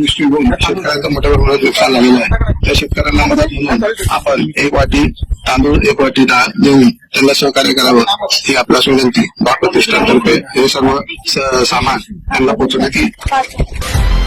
दृष्टी मोठ्या प्रमाणात नुकसान झालेलं आहे. त्या शेतकऱ्यांना मदत म्हणून आपण एक वाटी तांदूळ एक वाटी डाळ देऊन त्यांना सहकार्य करावं ही आपल्यास विनंती. बा प्रतिष्ठानतर्फे हे सर्व सामान त्यांना पोहोचवण्यात येईल.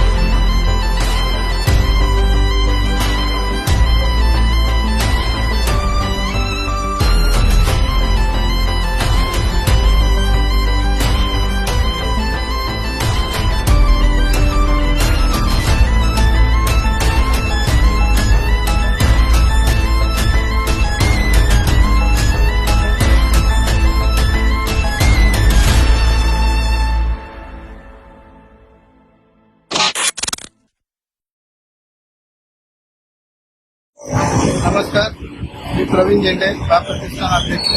नमस्कार मी प्रवीण झेंडे प्रतिष्ठान अध्यक्ष.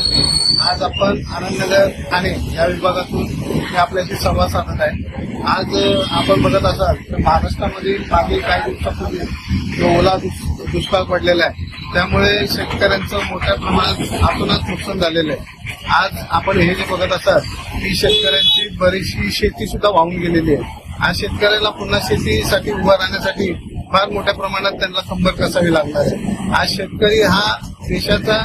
आज आपण आनंदनगर ठाणे या विभागातून मी आपल्याशी संवाद साधत आहे. आज आपण बघत असाल तर महाराष्ट्रामध्ये मागील काही दिवसापूर्वी जो ओला दुष्काळ पडलेला आहे त्यामुळे शेतकऱ्यांचं मोठ्या प्रमाणात आतूनच नुकसान झालेलं आहे. आज आपण हे जे बघत असाल की शेतकऱ्यांची बरीचशी शेती सुद्धा वाहून गेलेली आहे. आज शेतकऱ्याला पुन्हा शेतीसाठी उभं राहण्यासाठी फार मोठ्या प्रमाणात त्यांना कंबर कसावी लागणार आहे आज शेतकरी हा देशाचा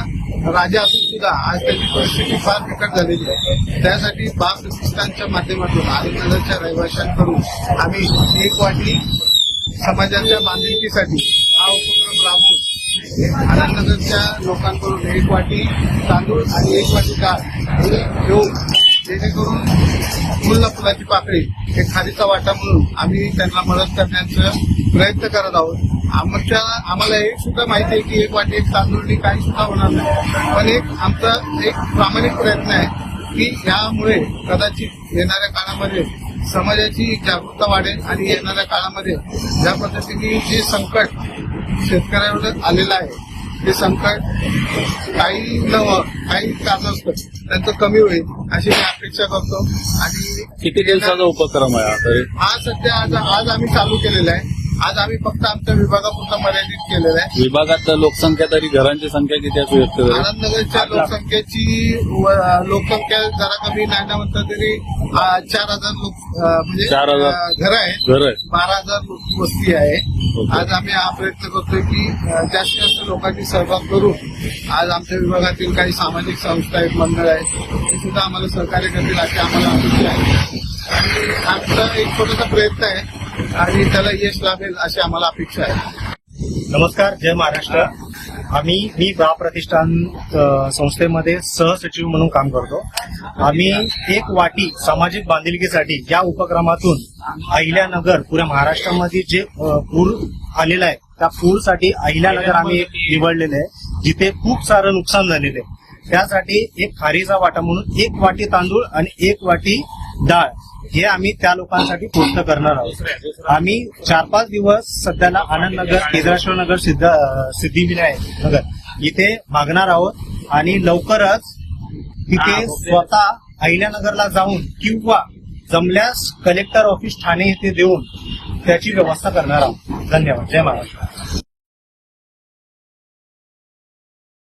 राजा असून सुद्धा आज त्याची परिस्थिती फार बिकट झालेली आहे. त्यासाठी बाप प्रतिष्ठानच्या माध्यमातून आनंदनगरच्या रहिवाशांकडून आम्ही एक वाटी समाजाच्या बांधिलकीसाठी हा उपक्रम राबवून आनंदनगरच्या लोकांकडून एक वाटी तांदूळ आणि एक वाटी डाळ हे घेऊन जेणेकरून फुलला फुलाची पाकळी हे खारीचा वाटा म्हणून आम्ही त्यांना मदत करण्याचं प्रयत्न करत आहोत. आमच्या आम्हाला हे सुद्धा माहिती आहे की एक वाटी एक तांदूळनी काही सुद्धा होणार नाही. पण एक आमचा एक प्रामाणिक प्रयत्न आहे की यामुळे कदाचित येणाऱ्या काळामध्ये समाजाची जागरूकता वाढेल आणि येणाऱ्या काळामध्ये ज्या पद्धतीने जे संकट शेतकऱ्यावर आलेलं आहे ते संकट काही न काही कारणास्तव त्यांचं कमी होईल अशी मी अपेक्षा करतो. आणि किती दिवसाचा उपक्रम आहे हा सध्या आज आज आम्ही चालू केलेला आहे. आज आम्ही फक्त आमच्या विभागापुरता मर्यादित केलेला आहे विभागात लोकसंख्या तरी घरांची संख्या किती असू शकते तरी? आनंदनगरच्या लोकसंख्येची व- लोकसंख्या जरा कमी नाही ना म्हणता तरी चार हजार लोक म्हणजे चार हजार. घरं आहेत घर आहे बारा हजार लोक वस्ती आहे. आज आम्ही हा प्रयत्न करतोय की जास्तीत जास्त लोकांनी सहभाग करून आज आमच्या विभागातील काही सामाजिक संस्था आहेत मंडळ आहेत ते सुद्धा आम्हाला सहकार्य करतील अशी आम्हाला अपेक्षा आहे आणि आमचा एक छोटासा प्रयत्न आहे आणि त्याला यश लाभेल अशी आम्हाला अपेक्षा आहे. नमस्कार जय महाराष्ट्र. आम्ही मी बा प्रतिष्ठान संस्थेमध्ये सहसचिव म्हणून काम करतो. आम्ही एक वाटी सामाजिक बांधिलकीसाठी या उपक्रमातून अहिल्यानगर पुऱ्या महाराष्ट्रामध्ये जे पूर आलेला आहे त्या पूरसाठी अहिल्यानगर आम्ही निवडलेलं आहे जिथे खूप सारं नुकसान झालेलं आहे. त्यासाठी एक खारीचा वाटा म्हणून एक वाटी तांदूळ आणि एक वाटी डाळ. हे आम्ही त्या लोकांसाठी पोस्ट करणार आहोत. आम्ही चार पाच दिवस सध्याला आनंदनगर केदारेश्वर नगर सिद्ध सिद्धिविनायक नगर इथे मागणार आहोत. आणि लवकरच तिथे स्वतः अहिल्यानगरला जाऊन किंवा जमल्यास कलेक्टर ऑफिस ठाणे येथे देऊन त्याची व्यवस्था करणार आहोत. धन्यवाद. जय महाराष्ट्र.